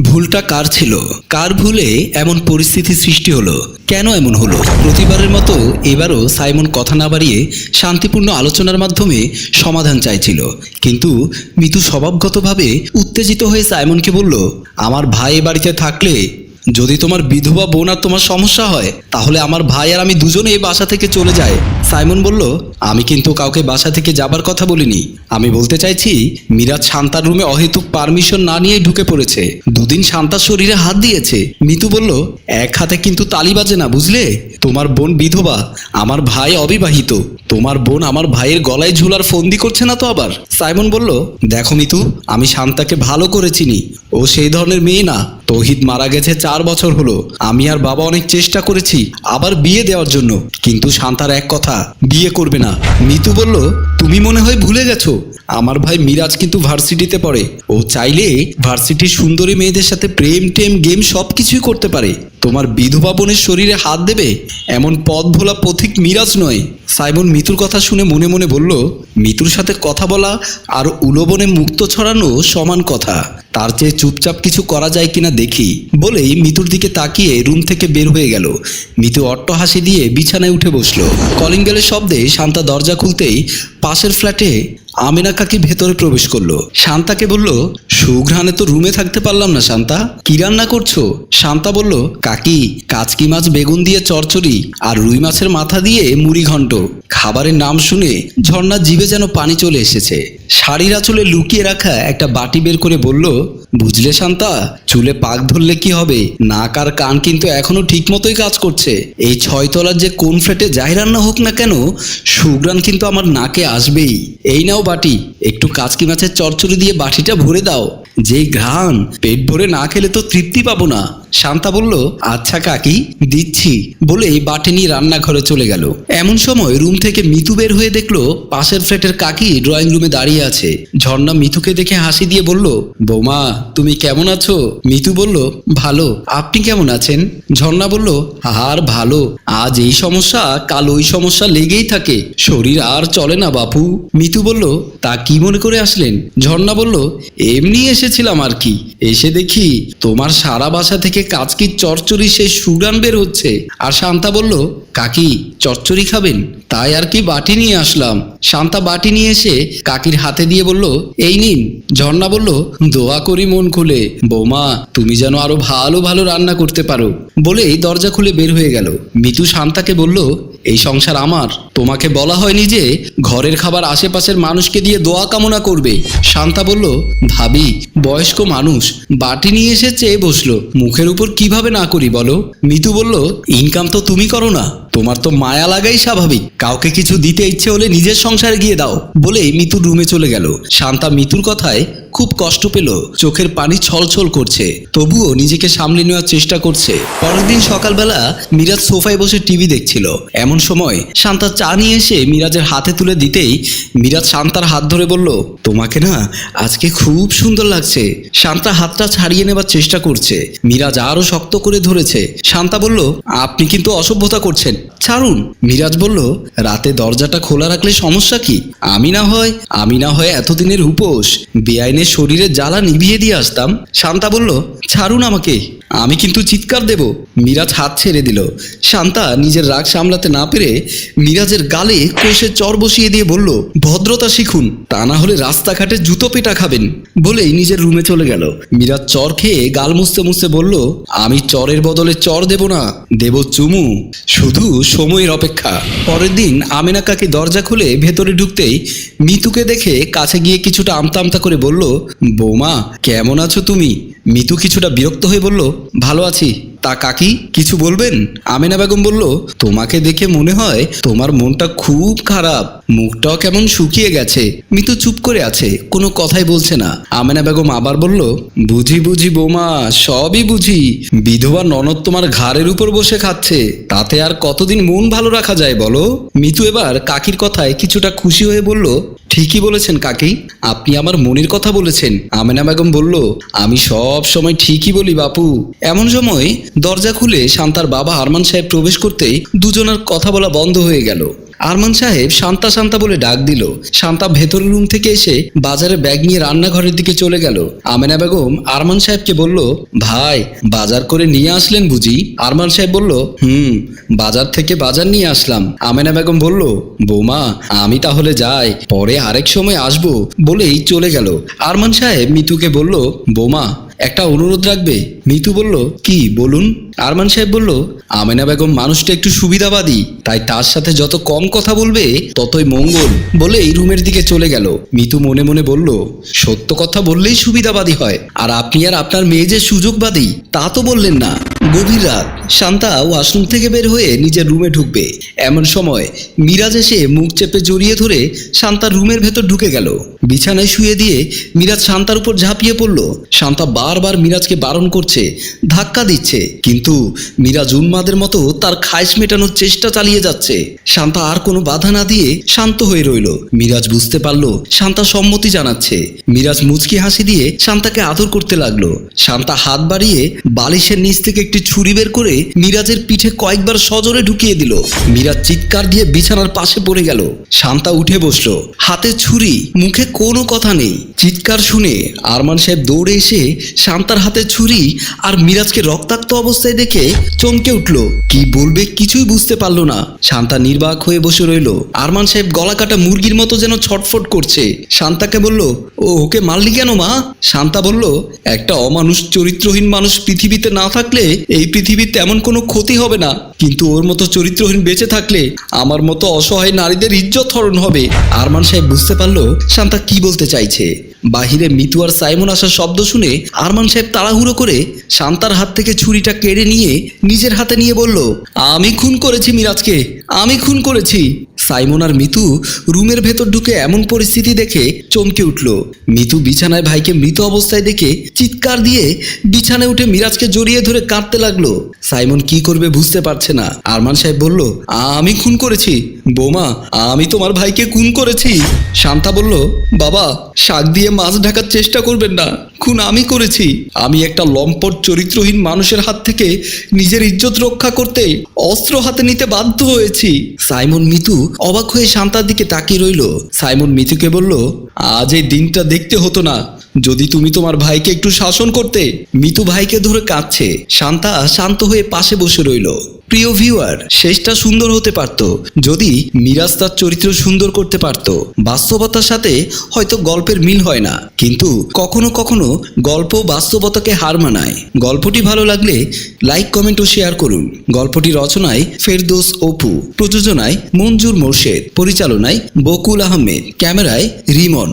ভুলটা কার ছিল? কার ভুলে এমন পরিস্থিতি সৃষ্টি হলো? কেন এমন হলো? প্রতিবারের মতো এবারও সাইমন কথা না বাড়িয়ে শান্তিপূর্ণ আলোচনার মাধ্যমে সমাধান চাইছিল। কিন্তু মিতু স্বভাবগতভাবে উত্তেজিত হয়ে সাইমনকে বলল, আমার ভাই বাড়িতে থাকলে যদি তোমার বিধবা বোন আর তোমার সমস্যা হয়, তাহলে আমার ভাই আর আমি দুজনে এই বাসা থেকে চলে যাই সাইমন বলল, আমি কিন্তু কাউকে বাসা থেকে যাবার কথা বলিনি। আমি বলতে চাইছি, মিরাজ শান্তার রুমে অহেতুক পারমিশন না নিয়ে ঢুকে পড়েছে। দুদিন শান্তার শরীরে হাত দিয়েছে। মিতু বলল, এক হাতে কিন্তু তালি বাজে না, বুঝলে? তোমার বোন বিধবা, আমার ভাই অবিবাহিত। তোমার বোন আমার ভাইয়ের গলায় ঝুলার ফন্দি করছে না তো আবার? সাইমন বলল, দেখো মিতু, আমি শান্তাকে ভালো করে চিনি। ও সেই ধরনের মেয়ে না। তৌহিদ মারা গেছে চার বছর হলো। আমি আর বাবা অনেক চেষ্টা করেছি, আবার বিয়ে দেওয়ার জন্য। কিন্তু শান্তার এক কথা, বিয়ে করবে না। মিতু বলল, তুমি মনে হয় ভুলে গেছো। আমার ভাই মিরাজ কিন্তু ভার্সিটিতে পড়ে। ও চাইলে ভার্সিটির সুন্দরী মেয়েদের সাথে প্রেম টেম গেম সব কিছুই করতে পারে। তোমার বিধবা বোনের শরীরে হাত দেবে? এমন পথ ভোলা পথিক মিরাজ নয়। সাইমন মিতুর কথা শুনে মনে মনে বলল, মিতুর সাথে কথা বলা আর উলোবনে মুক্ত ছড়ানো সমান কথা। তার চেয়ে চুপচাপ কিছু করা যায় কিনা দেখি। বলেই মিতুর দিকে তাকিয়ে রুম থেকে বের হয়ে গেল। মিতু অট্ট হাসি দিয়ে বিছানায় উঠে বসল। কলিং বেলের শব্দে শান্তা দরজা খুলতেই পাশের ফ্ল্যাটে আমিনা কাকি ভেতরে প্রবেশ করল? শান্তাকে বলল, সুঘ্রাণে তো রুমে থাকতে পারলাম না, শান্তা। কি রান্না করছ? শান্তা বলল, কাকি, কাচকি মাছ, বেগুন দিয়ে চরচড়ি আর রুই মাছের মাথা দিয়ে মুড়ি ঘন্ট। খাবারের নাম শুনে ঝর্ণার জিভে যেন পানি চলে এসেছে। শাড়ির আঁচলে লুকিয়ে রাখা একটা বাটি বের করে বলল বুঝলে শান্তা? চুলে পাক ধরলে কি হবে? নাক আর কান কিন্তু এখনও ঠিক মতোই কাজ করছে। এই ছয়তলার যে কোন ফ্ল্যাটে যাই রান্না হোক না কেন সুগ্রান কিন্তু আমার নাকে আসবেই। এই নাও বাটি, একটু কাচকি মাছের চরচড়ি দিয়ে বাটিটা ভরে দাও। যেই ঘ্রাণ পেট ভরে না খেলে তো তৃপ্তি পাবো না। শান্তা বলল আচ্ছা কাকি, দিচ্ছি। বলেই বাটি নিয়ে রান্নাঘরে চলে গেল। এমন সময় রুম থেকে মিতু বের হয়ে দেখল পাশের ফ্ল্যাটের কাকি ড্রয়িং রুমে দাঁড়িয়ে আছে। ঝর্ণা মিতুকে দেখে হাসি দিয়ে বলল, বৌমা, তুমি কেমন আছো? মিতু বলল, ভালো। আপনি কেমন আছেন? ঝর্ণা বলল, আর ভালো। আজ এই সমস্যা কাল ওই সমস্যা লেগেই থাকে। শরীর আর চলে না বাপু। মিতু বলল, তা কি মনে করে আসলেন? ঝর্ণা বলল, এমনি এসেছিলাম আর কি। এসে দেখি তোমার সারা বাসা থেকে কাচকি চচ্চড়ি সেই সুগান বের হচ্ছে? আর শান্তা বলল, কাকি চচ্চড়ি খাবেন? তাই আর কি বাটি নিয়ে আসলাম। শান্তা বাটি নিয়ে এসে কাকির হাতে দিয়ে বলল, এই নিন। ঝর্ণা বলল, দোয়া করি মন খুলে। বৌমা, তুমি যেন আরও ভালো ভালো রান্না করতে পারো। বলেই দরজা খুলে বের হয়ে গেল। মিতু শান্তাকে বলল এই সংসার আমার। তোমাকে বলা হয়নি যে ঘরের খাবার আশেপাশের মানুষকে দিয়ে দোয়া কামনা করবে। শান্তা বলল, ভাবি, বয়স্ক মানুষ, বাটি নিয়ে এসে চেয়ে বসল। মুখের উপর কীভাবে না করি বলো? মিতু বলল, ইনকাম তো তুমি করো না। তোমার তো মায়া লাগাই স্বাভাবিক। কাউকে কিছু দিতে ইচ্ছে হলে নিজের সংসারে গিয়ে দাও। বলেই মিতুর রুমে চলে গেল। শান্তা মিতুর কথায় খুব কষ্ট পেল। চোখের পানি ছলছল করছে। তবুও নিজেকে সামলে নেওয়ার চেষ্টা করছে। পরের দিন সকালবেলা মিরাজ সোফায় বসে টিভি দেখছিল। এমন সময় শান্তা চা নিয়ে এসে মিরাজের হাতে তুলে দিতেই মিরাজ শান্তার হাত ধরে বলল, তোমাকে না আজকে খুব সুন্দর লাগছে। শান্তা হাতটা ছাড়িয়ে নেবার চেষ্টা করছে। মিরাজ আরও শক্ত করে ধরেছে। শান্তা বলল, আপনি কিন্তু অসভ্যতা করছেন। ছাড়ুন। মিরাজ বলল, রাতে দরজাটা খোলা রাখলে সমস্যা কি? আমি না হয়, আমি না হয় এতদিনের উপোস বেআইনের শরীরে জ্বালা নিভিয়ে দিয়ে আসতাম। শান্তা বলল, ছাড়ুন আমাকে, আমি কিন্তু চিৎকার দেব। মিরাজ হাত ছেড়ে দিল। শান্তা নিজের রাগ সামলাতে না পেরে মিরাজের গালে কষে চর বসিয়ে দিয়ে বলল, ভদ্রতা শিখুন, তা না হলে রাস্তাঘাটে জুতো পেটা খাবেন। বলেই নিজের রুমে চলে গেল। মিরাজ চর খেয়ে গাল মুছতে মুছতে বলল, আমি চরের বদলে চর দেব না, দেব চুমু। শুধু সময়ের অপেক্ষা। পরের দিন আমিনা কাকি দরজা খুলে ভেতরে ঢুকতেই মিতুকে দেখে কাছে গিয়ে কিছুটা আমতা আমতা করে বলল, বৌমা, কেমন আছো তুমি? মিতু কিছুটা বিরক্ত হয়ে বলল, ভালো আছি। তা কাকি কিছু বলবেন? আমিনা বেগম বলল, তোমাকে দেখে মনে হয় তোমার মনটা খুব খারাপ। মুখটাও কেমন শুকিয়ে গেছে। মিতু চুপ করে আছে, কোনো কথাই বলছে না। আমেনা বেগম আবার বলল, বুঝি বুঝি বৌমা, সবই বুঝি। বিধবা ননদ তোমার ঘাড়ের উপর বসে খাচ্ছে। তাতে আর কতদিন মন ভালো রাখা যায় বলো? মিতু এবার কাকির কথায় কিছুটা খুশি হয়ে বলল ঠিকই বলেছেন কাকি। আপনি আমার মনের কথা বলেছেন। আমেনা বেগম বলল, আমি সব সময় ঠিকই বলি বাপু। এমন সময় দরজা খুলে শান্তার বাবা আরমান সাহেব প্রবেশ করতেই দুজনের কথা বলা বন্ধ হয়ে গেল। আরমান সাহেব শান্তা শান্তা বলে ডাক দিল। শান্তা ভেতরের রুম থেকে এসে বাজারে ব্যাগ নিয়ে রান্নাঘরের দিকে চলে গেল। আমেনা বেগম আরমান সাহেবকে বলল, ভাই, বাজার করে নিয়ে আসলেন বুঝি? আরমান সাহেব বলল, হুম, বাজার থেকে বাজার নিয়ে আসলাম। আমেনা বেগম বলল, বৌমা, আমি তাহলে যাই, পরে আরেক সময় আসব বলেই চলে গেল। আরমান সাহেব মিতুকে বলল, বৌমা একটা অনুরোধ রাখবে? মিতু বলল, কি, বলুন? আরমান সাহেব বলল, আমেনা বেগম মানুষটা একটু সুবিধাবাদী, তাই তার সাথে যত কম কথা বলবে, ততই মঙ্গল। বলে এই রুমের দিকে চলে গেল। মিতু মনে মনে বলল, সত্য কথা বললেই সুবিধাবাদী হয়, আর আপনি আর আপনার মেয়ে যে সুযোগবাদী, তা তো বললেন না। গভীর রাত, শান্তা ওয়াশরুম থেকে বের হয়ে নিজের রুমে ঢুকবে। এমন সময়, মিরাজ এসে মুখ চেপে জড়িয়ে ধরে শান্তার রুমের ভেতর ঢুকে গেল। বিছানায় শুয়ে দিয়ে মিরাজ শান্তার উপর ঝাঁপিয়ে পড়ল। শান্তা বারবার মিরাজকে বারণ করছে, ধাক্কা দিচ্ছে, কিন্তু মিরাজ উন্মাদের মতো তার খায়স মেটানোর চেষ্টা চালিয়ে যাচ্ছে। শান্তা আর কোনো বাধা না দিয়ে শান্ত হয়ে রইল। মিরাজ বুঝতে পারল, শান্তা সম্মতি জানাচ্ছে। মিরাজ মুচকি হাসি দিয়ে শান্তাকে আদর করতে লাগল। শান্তা হাত বাড়িয়ে বালিশের নিচ থেকে একটি ছুরি বের করে মিরাজের পিঠে কয়েকবার সজোরে ঢুকিয়ে দিল। মিরাজ চিৎকার দিয়ে বিছানার পাশে পড়ে গেল। শান্তা উঠে বসল। হাতে ছুরি, মুখে কোনো কথা নেই। চিৎকার শুনে আরমান সাহেব দৌড়ে এসে শান্তার হাতে ছুরি আর মিরাজকে রক্তাক্ত অবস্থায় দেখে চমকে উঠল। কি বলবে কিছুই বুঝতে পারল না। শান্তা নির্বাক হয়ে বসে রইল। আরমান সাহেব গলা কাটা মুরগির মতো যেন ছটফট করছে। শান্তাকে বলল, ও, ওকে মারলি কেন মা? শান্তা বলল, একটা অমানুষ, চরিত্রহীন মানুষ পৃথিবীতে না থাকলে এই পৃথিবীর তেমন কোনো ক্ষতি হবে না। কিন্তু ওর মতো চরিত্রহীন বেঁচে থাকলে আমার মতো অসহায় নারীদের ইজ্জত হরণ হবে। আরমান সাহেব বুঝতে পারল, শান্তা কি বলতে চাইছে? বাহিরে মিতু আর সাইমন আসার শব্দ শুনে আরমান সাহেব তাড়াহুড়ো করে শান্তার হাত থেকে ছুরিটা কেড়ে নিয়ে নিজের হাতে নিয়ে বলল, আমি খুন করেছি মিরাজকে, আমি খুন করেছি। সাইমন আর মিতু রুমের ভেতর ঢুকে এমন পরিস্থিতি দেখে চমকে উঠল। মিতু বিছানায় ভাইকে মৃত অবস্থায় দেখে চিৎকার দিয়ে বিছানায় উঠে মিরাজকে জড়িয়ে ধরে কাঁদতে লাগল। সাইমন কি করবে বুঝতে পারছে না। আরমান সাহেব বলল, আমি খুন করেছি। বোমা, আমি তোমার ভাইকে খুন করেছি। শান্তা বলল, বাবা, শাক দিয়ে মাছ ঢাকার চেষ্টা করবেন না। খুন আমি করেছি। আমি একটা লম্পট চরিত্রহীন মানুষের হাত থেকে নিজের ইজ্জত রক্ষা করতে অস্ত্র হাতে নিতে বাধ্য হয়েছি। সাইমন, মিতু অবাক হয়ে শান্তার দিকে তাকিয়ে রইল। সাইমন মিথুকে বলল, আজ এই দিনটা দেখতে হতো না। যদি তুমি তোমার ভাইকে একটু শাসন করতে মিতু ভাইকে ধরে কাঁদছে। শান্তা শান্ত হয়ে পাশে বসে রইল। প্রিয় ভিউয়ার শেষটা সুন্দর হতে পারত। যদি মিরাজ তার চরিত্র সুন্দর করতে পারত, বাস্তবতার সাথে হয়তো গল্পের মিল হয় না। কিন্তু কখনো কখনো গল্প বাস্তবতাকে হার মানায়। গল্পটি ভালো লাগলে লাইক কমেন্ট ও শেয়ার করুন। গল্পটি রচনায় ফেরদোস অপু, প্রযোজনায় মঞ্জুর মোর্শেদ, পরিচালনায় বকুল আহমেদ, ক্যামেরায় রিমন।